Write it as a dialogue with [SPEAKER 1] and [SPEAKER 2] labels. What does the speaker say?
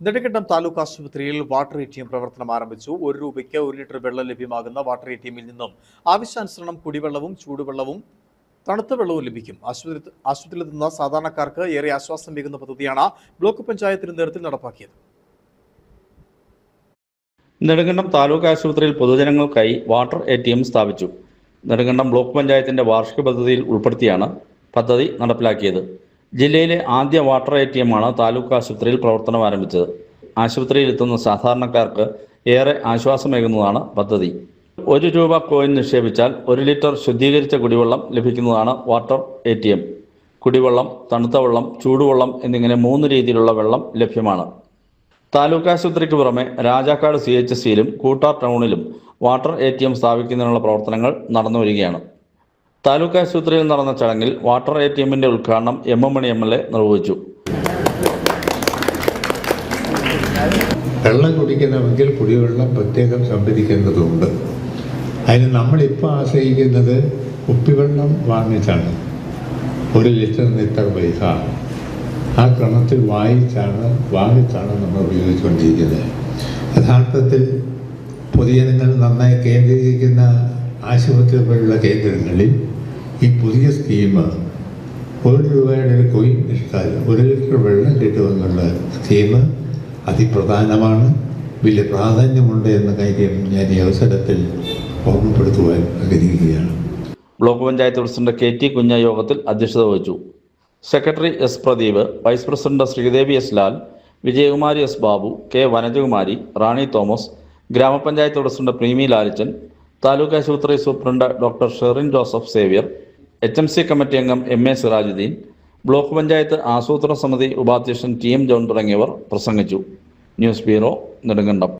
[SPEAKER 1] നെടുങ്കണ്ടം താലൂക്ക് ആശുപത്രിയിൽ water A T M പ്രവർത്തനം ആരംഭിച്ചു. ഒരു രൂപയ്ക്ക് ഒരു ലിറ്റർ വെള്ളം ലഭ്യമാകുന്ന വാട്ടർ എ ടി എമ്മിൽ നിന്നും ആവശ്യാനുസരണം കുടിവെള്ളവും ചൂടുവെള്ളവും തണുത്ത വെള്ളവും ലഭിക്കും. ആശുപത്രി ആശുപത്രിയിലെത്തുന്ന സാധാരണക്കാർക്ക് ഏറെ ആശ്വാസം നൽകുന്ന പദ്ധതിയാണ് ബ്ലോക്ക് പഞ്ചായത്തിന്റെ നേതൃത്വത്തിൽ നടപ്പാക്കിയത്.
[SPEAKER 2] നെടുങ്കണ്ടം താലൂക്ക് ആശുപത്രിയിൽ പൊതുജനങ്ങൾക്കായി വാട്ടർ എ ടി എം സ്ഥാപിച്ചു. നെടുങ്കണ്ടം ബ്ലോക്ക് പഞ്ചായത്തിന്റെ വാർഷിക പദ്ധതിയിൽ ഉൾപ്പെടുത്തിയാണ് പദ്ധതി നടപ്പിലാക്കിയത്. ജില്ലയിലെ ആദ്യ വാട്ടർ എ ടി എമ്മാണ് താലൂക്ക് ആശുപത്രിയിൽ പ്രവർത്തനം ആരംഭിച്ചത്. ആശുപത്രിയിൽ എത്തുന്ന സാധാരണക്കാർക്ക് ഏറെ ആശ്വാസമേകുന്നതാണ് പദ്ധതി. ഒരു രൂപ കോയിൻ നിക്ഷേപിച്ചാൽ ഒരു ലിറ്റർ ശുദ്ധീകരിച്ച കുടിവെള്ളം ലഭിക്കുന്നതാണ് വാട്ടർ എ ടി എം. കുടിവെള്ളം തണുത്ത വെള്ളം ചൂടുവെള്ളം എന്നിങ്ങനെ മൂന്ന് രീതിയിലുള്ള വെള്ളം ലഭ്യമാണ്. താലൂക്ക് ആശുപത്രിക്ക് പുറമെ രാജാക്കാട് സി എച്ച് സിയിലും കൂട്ടാർ ടൗണിലും വാട്ടർ എ ടി എം സ്ഥാപിക്കുന്നതിനുള്ള പ്രവർത്തനങ്ങൾ നടന്നു വരികയാണ് താലൂക്ക് ആശുപത്രിയിൽ നടന്ന ചടങ്ങിൽ വാട്ടർ എ ടി എമ്മിന്റെ ഉദ്ഘാടനം M M Mani M L A നിർവഹിച്ചു.
[SPEAKER 3] വെള്ളം കുടിക്കണമെങ്കിൽ കുടിവെള്ളം പ്രത്യേകം സംഭരിക്കേണ്ടതുണ്ട്. അതിന് നമ്മളിപ്പോൾ ആശ്രയിക്കുന്നത് കുപ്പിവെള്ളം വാങ്ങിച്ചാണ്. ഒരു ലിറ്ററിന് ഇത്ര പൈസ. ആ ക്രമത്തിൽ വായിച്ചാണ് വാങ്ങിച്ചാണ് നമ്മൾ ഉപയോഗിച്ചുകൊണ്ടിരിക്കുന്നത്. യഥാർത്ഥത്തിൽ പൊതുജനങ്ങൾ നന്നായി കേന്ദ്രീകരിക്കുന്ന ആശുപത്രി പോലുള്ള കേന്ദ്രങ്ങളിൽ ഈ പുതിയ സ്കീം ഒരു രൂപയുടെ ഒരു കോയിൻ ഇട്ടാൽ ഒരു ലിറ്റർ വെള്ളം കിട്ടുമെന്നുള്ള സ്കീം അതിപ്രധാനമാണ്. വലിയ പ്രാധാന്യമുണ്ട് എന്ന കാര്യം ഞാൻ ഈ അവസരത്തിൽ ഓർമ്മപ്പെടുത്തുവാൻ ആഗ്രഹിക്കുകയാണ്.
[SPEAKER 2] Block panchayat president K T കുഞ്ഞ യോഗത്തിൽ അധ്യക്ഷത വഹിച്ചു. Secretary S Pradeep vice president Sreedevi S Lal Vijayakumari S Babu K Vanajakumari Rani Thomas ഗ്രാമപഞ്ചായത്ത് പ്രസിഡന്റ് പ്രീമി ലാലിച്ചൻ താലൂക്ക് ആശുപത്രി superintendent doctor Sherin Joseph Xavier H M C committee അംഗം M A Sirajuddin block panchayat ആസൂത്രണ സമിതി ഉപാധ്യക്ഷൻ ടി എം ജോൺ തുടങ്ങിയവർ പ്രസംഗിച്ചു. News bureau Nedumkandam.